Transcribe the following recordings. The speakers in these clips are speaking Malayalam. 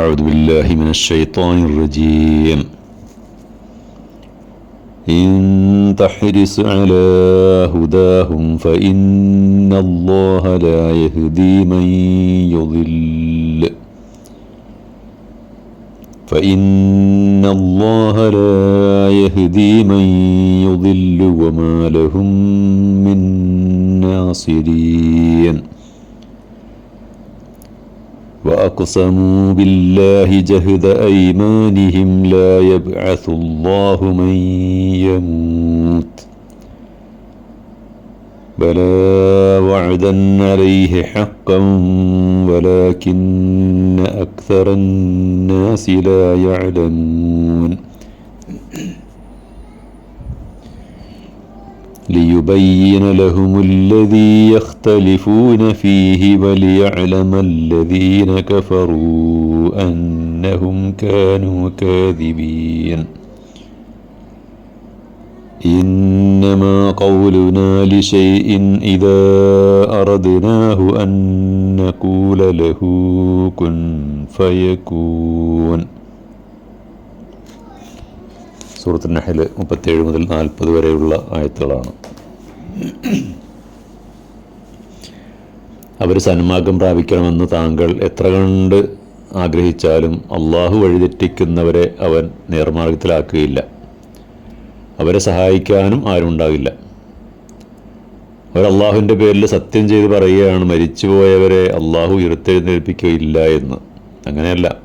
أعوذ بالله من الشيطان الرجيم. إن تحرص على هداهم فإن الله لا يهدي من يضل. فإن الله لا يهدي من يضل وما لهم من ناصرين. وأقسموا بالله جهد أيمانهم لا يبعث الله من يموت بلى وعدا عليه حقا ولكن أكثر الناس لا يعلمون ليبين لهم الذي يختلفون فيه وليعلم الذين كفروا أنهم كانوا كاذبين إنما قولنا لشيء إذا أردناه أن نقول له كن فيكون സൂറത്ത് നഹൽ മുപ്പത്തേഴ് മുതൽ നാൽപ്പത് വരെയുള്ള ആയത്തുകളാണ് അവർ സന്മാർഗം പ്രാപിക്കണമെന്ന് താങ്കൾ എത്ര കണ്ട് ആഗ്രഹിച്ചാലും അള്ളാഹു വഴിതെറ്റിക്കുന്നവരെ അവൻ നേർമാർഗത്തിലാക്കുകയില്ല. അവരെ സഹായിക്കാനും ആരുമുണ്ടാകില്ല അവർ അള്ളാഹുവിന്റെ പേരിൽ സത്യം ചെയ്ത് പറയുകയാണ് മരിച്ചുപോയവരെ അള്ളാഹു ഉയർത്തെഴുന്നേൽപ്പിക്കുകയില്ല എന്ന്. അങ്ങനെയല്ല.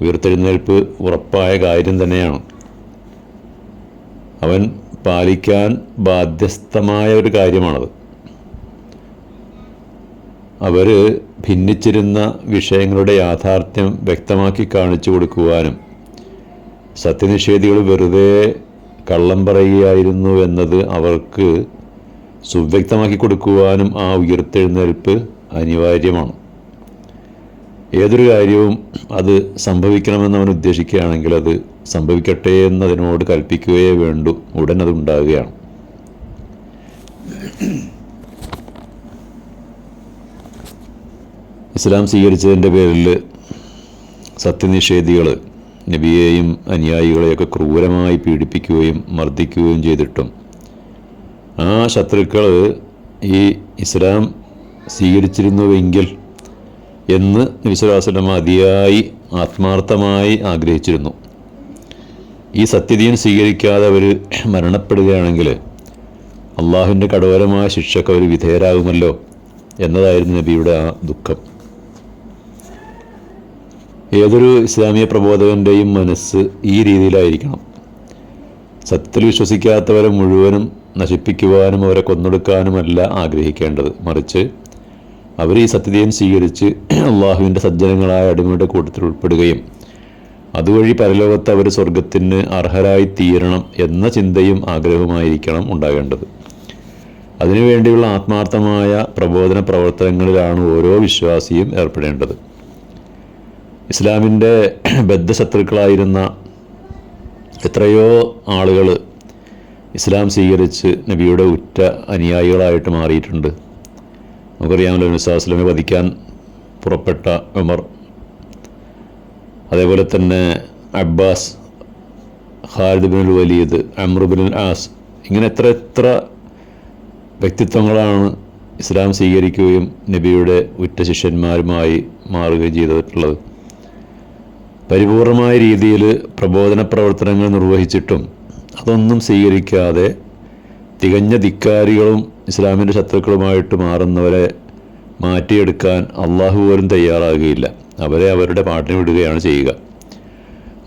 ഉയർത്തെഴുന്നേൽപ്പ് ഉറപ്പായ കാര്യം തന്നെയാണ്. അവൻ പാലിക്കാൻ ബാധ്യസ്ഥമായ ഒരു കാര്യമാണത്. അവർ ഭിന്നിച്ചിരുന്ന വിഷയങ്ങളുടെ യാഥാർത്ഥ്യം വ്യക്തമാക്കി കാണിച്ചു കൊടുക്കുവാനും സത്യനിഷേധികൾ വെറുതെ കള്ളം പറയുകയായിരുന്നു എന്നത് അവർക്ക് സുവ്യക്തമാക്കി കൊടുക്കുവാനും ആ ഉയർത്തെഴുന്നേൽപ്പ് അനിവാര്യമാണ്. ഏതൊരു കാര്യവും അത് സംഭവിക്കണമെന്ന് അവൻ ഉദ്ദേശിക്കുകയാണെങ്കിൽ അത് സംഭവിക്കട്ടെ എന്നതിനോട് കൽപ്പിക്കുകയേ വേണ്ടു. ഉടൻ അത് ഉണ്ടാകുകയാണ്. ഇസ്ലാം സ്വീകരിച്ചതിന്റെ പേരിൽ സത്യനിഷേധികൾ നബിയെയും അനുയായികളെയൊക്കെ ക്രൂരമായി പീഡിപ്പിക്കുകയും മർദ്ദിക്കുകയും ചെയ്തിട്ടും ആ ശത്രുക്കൾ ഈ ഇസ്ലാം സ്വീകരിച്ചിരുന്നുവെങ്കിൽ എന്ന് വിശ്വാസം അതിയായി ആത്മാർത്ഥമായി ആഗ്രഹിച്ചിരുന്നു. ഈ സത്യതയും സ്വീകരിക്കാതെ അവർ മരണപ്പെടുകയാണെങ്കിൽ അള്ളാഹുവിന്റെ കടോരമായ ശിക്ഷക്ക് അവർ വിധേയരാകുമല്ലോ എന്നതായിരുന്നു നബിയുടെ ആ ദുഃഖം. ഏതൊരു ഇസ്ലാമിക പ്രബോധകന്റെയും മനസ്സ് ഈ രീതിയിലായിരിക്കണം. സത്യത്തിൽ വിശ്വസിക്കാത്തവരെ മുഴുവനും നശിപ്പിക്കുവാനും അവരെ കൊന്നൊടുക്കാനുമല്ല ആഗ്രഹിക്കേണ്ടത്. മറിച്ച് അവർ ഈ സത്യതയും സ്വീകരിച്ച് അള്ളാഹുവിന്റെ സജ്ജനങ്ങളായ അടിമയുടെ കൂട്ടത്തിൽ ഉൾപ്പെടുകയും അതുവഴി പരലോകത്ത് അവർ സ്വർഗത്തിന് അർഹരായി തീരണം എന്ന ചിന്തയും ആഗ്രഹവുമായിരിക്കണം ഉണ്ടാകേണ്ടത്. അതിനുവേണ്ടിയുള്ള ആത്മാർത്ഥമായ പ്രബോധന പ്രവർത്തനങ്ങളിലാണ് ഓരോ വിശ്വാസിയും ഏർപ്പെടേണ്ടത്. ഇസ്ലാമിന്റെ ബദ്ധശത്രുക്കളായിരുന്ന എത്രയോ ആളുകൾ ഇസ്ലാം സ്വീകരിച്ച് നബിയുടെ ഉറ്റ അനുയായികളായിട്ട് മാറിയിട്ടുണ്ട്. നമുക്കറിയാമല്ലോ നബിസ്വലമെ വധിക്കാൻ പുറപ്പെട്ട ഉമർ. അതേപോലെ തന്നെ Abbas Khalid bin Walid അമ്രുബിൻ as ഇങ്ങനെ എത്ര എത്ര വ്യക്തിത്വങ്ങളാണ് ഇസ്ലാം സ്വീകരിക്കുകയും നബിയുടെ ഉറ്റ ശിഷ്യന്മാരുമായി മാറുകയും ചെയ്തിട്ടുള്ളത്. പരിപൂർണമായ രീതിയിൽ പ്രബോധന പ്രവർത്തനങ്ങൾ നിർവഹിച്ചിട്ടും അതൊന്നും സ്വീകരിക്കാതെ തികഞ്ഞ ധിക്കാരികളും ഇസ്ലാമിന്റെ ശത്രുക്കളുമായിട്ട് മാറുന്നവരെ മാറ്റിയെടുക്കാൻ അള്ളാഹു പോലും തയ്യാറാകുകയില്ല. അവരെ അവരുടെ പാട്ടിന് വിടുകയാണ് ചെയ്യുക.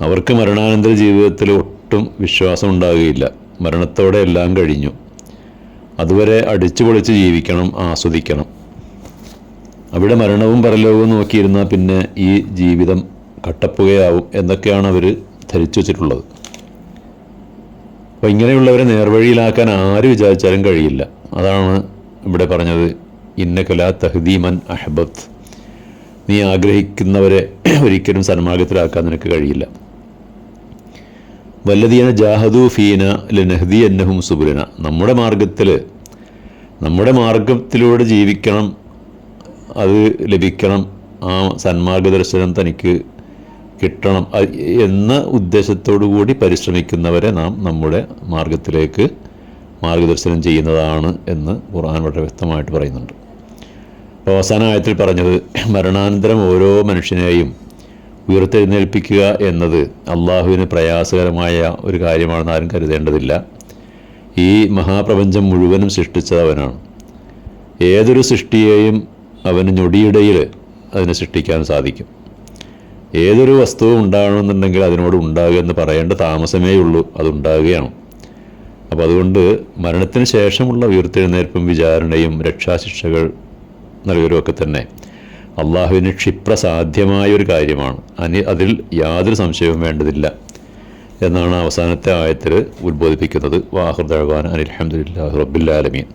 അവർക്ക് മരണാനന്തര ജീവിതത്തിൽ ഒട്ടും വിശ്വാസം ഉണ്ടാകുകയില്ല മരണത്തോടെ എല്ലാം കഴിഞ്ഞു. അതുവരെ അടിച്ചു പൊളിച്ച് ജീവിക്കണം ആസ്വദിക്കണം. അവിടെ മരണവും പരലോകവും നോക്കിയിരുന്നാൽ പിന്നെ ഈ ജീവിതം കട്ടപ്പുകയാവും എന്നൊക്കെയാണ് അവർ ധരിച്ചു വച്ചിട്ടുള്ളത്. അപ്പോൾ ഇങ്ങനെയുള്ളവരെ നേർവഴിയിലാക്കാൻ ആര് വിചാരിച്ചാലും കഴിയില്ല. അതാണ് ഇവിടെ പറഞ്ഞത് ഇന്നകല തഹദീമൻ അഹബത്ത്. നീ ആഗ്രഹിക്കുന്നവരെ ഒരിക്കലും സന്മാർഗത്തിലാക്കാൻ നിനക്ക് കഴിയില്ല. വല്ലതീന ജാഹദു ഫീന ലനഹദി എന്നഹും സുബുലന. നമ്മുടെ മാർഗത്തിൽ നമ്മുടെ മാർഗത്തിലൂടെ ജീവിക്കണം അത് ലഭിക്കണം ആ സന്മാർഗദർശനം തനിക്ക് കിട്ടണം എന്ന ഉദ്ദേശത്തോടു കൂടി പരിശ്രമിക്കുന്നവരെ നാം നമ്മുടെ മാർഗത്തിലേക്ക് മാർഗദർശനം ചെയ്യുന്നതാണ് എന്ന് ഖുർആൻ വളരെ വ്യക്തമായിട്ട് പറയുന്നുണ്ട്. അപ്പോൾ അവസാന പറഞ്ഞത് മരണാനന്തരം ഓരോ മനുഷ്യനെയും ഉയർത്തെഴുന്നേൽപ്പിക്കുക എന്നത് അള്ളാഹുവിന് പ്രയാസകരമായ ഒരു കാര്യമാണെന്ന് ആരും കരുതേണ്ടതില്ല. ഈ മഹാപ്രപഞ്ചം മുഴുവനും സൃഷ്ടിച്ചത് അവനാണ്. ഏതൊരു സൃഷ്ടിയെയും അവന് ഞൊടിയിടയിൽ അതിനെ സൃഷ്ടിക്കാൻ സാധിക്കും. ഏതൊരു വസ്തു ഉണ്ടാകണമെന്നുണ്ടെങ്കിൽ അതിനോട് ഉണ്ടാകുക എന്ന് പറയേണ്ട താമസമേ ഉള്ളൂ അതുണ്ടാകുകയാണ് അപ്പോൾ അതുകൊണ്ട് മരണത്തിന് ശേഷമുള്ള ഉയർത്തെഴുന്നേൽപ്പും വിചാരണയും രക്ഷാശിക്ഷകൾ നൽകലുമൊക്കെ തന്നെ. അള്ളാഹുവിന് ക്ഷിപ്രസാധ്യമായൊരു കാര്യമാണ്. അനി അതിൽ യാതൊരു സംശയവും വേണ്ടതില്ല. എന്നാണ് അവസാനത്തെ ആയത്തിൽ ഉദ്ബോധിപ്പിക്കുന്നത് വാഹുദാൻ അനിൽഹമ്മദില്ലാ റബ്ബുല്ലാലമീൻ